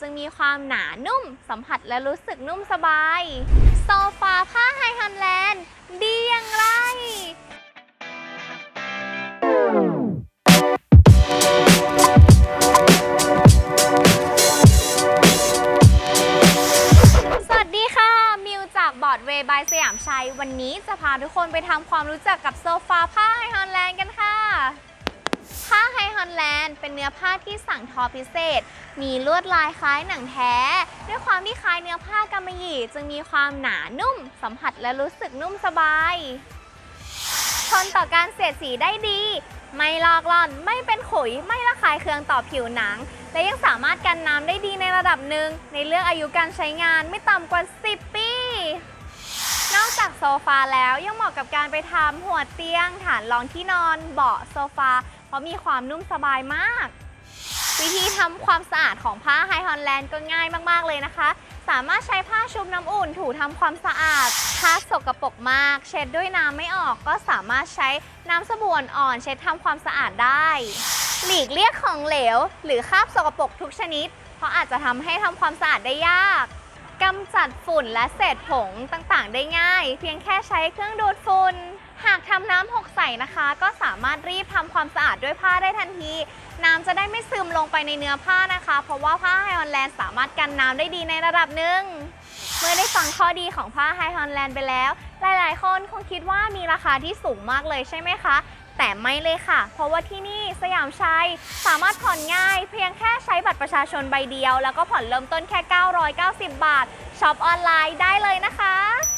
จึงมีความหนานุ่ม สัมผัสและรู้สึกนุ่มสบาย โซฟาผ้าไฮฮอนแลนด์ ดีอย่างไรสวัสดีค่ะมิวจากบอร์ดเวย์บายสยามชัย วันนี้จะพาทุกคนไปทำความรู้จักกับโซฟาผ้าไฮฮอนแลนด์กันค่ะ ผ้าไฮฮอนแลนด์เป็นเนื้อผ้าที่สั่งทอพิเศษ มีลวดลายคล้ายหนังแท้ ด้วยความที่คล้ายเนื้อผ้ากำมะหยี่จึงมีความหนานุ่ม สัมผัสและรู้สึกนุ่มสบาย ทนต่อการเสียดสีได้ดี ไม่ลอกล่อน ไม่เป็นขุย ไม่ระคายเคืองต่อผิวหนัง และยังสามารถกันน้ำได้ดีในระดับหนึ่ง ในเรื่องอายุการใช้งานไม่ต่ำกว่า 10 ปี ซฟาแล้วยังเหมาะกับการไปทำหัวเตียง ฐานรองที่นอนเบาะโซฟา เพราะมีความนุ่มสบายมาก วิธีทำความสะอาดของผ้าไฮฮอลแลนด์ก็ง่ายมาก ๆ เลยนะคะ สามารถใช้ผ้าชุบน้ำอุ่นถูทำความสะอาด ถ้าสกปรกมาก เช็ดด้วยน้ำไม่ออกก็สามารถใช้น้ำสบู่อ่อนเช็ดทำความสะอาดได้ หลีกเลี่ยงของเหลว หรือคราบสกปรกทุกชนิด เพราะอาจจะทำให้ทำความสะอาดได้ยาก กำจัดฝุ่นและเศษผงต่างๆ ได้ง่าย เพียงแค่ใช้เครื่องดูดฝุ่น หากทำน้ำหกใส่นะคะ ก็สามารถรีบทำความสะอาดด้วยผ้าได้ทันที น้ำจะได้ไม่ซึมลงไปในเนื้อผ้านะคะ เพราะว่าผ้าไฮฮอลแลนด์สามารถกันน้ำได้ดีในระดับหนึ่งเมื่อได้ฟังข้อดีของผ้าไฮฮอลแลนด์ไปแล้ว หลาย ๆ คนคงคิดว่ามีราคาที่สูงมากเลยใช่ไหมคะ แต่ไม่เลยค่ะ เพราะว่าที่นี่สยามชัยสามารถผ่อนง่าย เพียงแค่ใช้บัตรประชาชนใบเดียว แล้วก็ผ่อนเริ่มต้นแค่ 990 บาทช็อปออนไลน์ได้เลยนะคะ